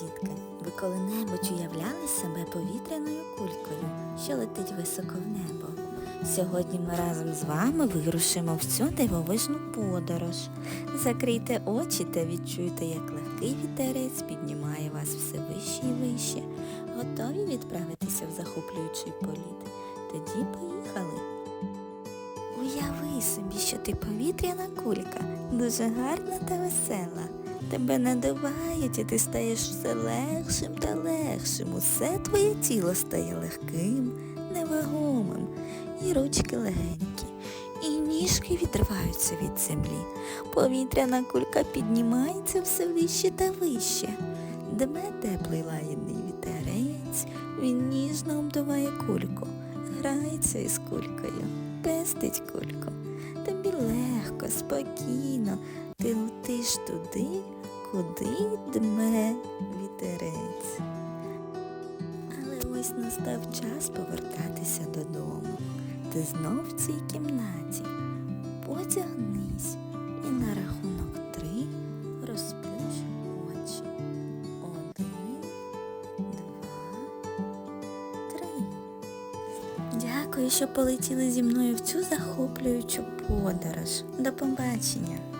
дітки, ви коли-небудь уявляли себе повітряною кулькою, що летить високо в небо? Сьогодні ми разом з вами вирушимо в цю дивовижну подорож. Закрийте очі та відчуйте, як легкий вітерець піднімає вас все вище і вище. Готові відправитися в захоплюючий політ? Тоді поїхали. Уяви собі, що ти повітряна кулька, дуже гарна та весела. Тебе надувають і ти стаєш все легшим та легшим. Усе твоє тіло стає легким, невагомим, і ручки легенькі, і ніжки відриваються від землі. Повітряна кулька піднімається все вище та вище. Дме теплий лагідний вітерець, він ніжно обдуває кульку, грається із кулькою, пестить кульку. Тобі легко, спокійно, ти летиш туди, куди дме вітерець. Але ось настав час повертатися додому. Ти знов в цій кімнаті. Потягнись і на рахунок три розплющ очі. Один, два, три. Дякую, що полетіли зі мною в цю захоплюючу подорож. До побачення!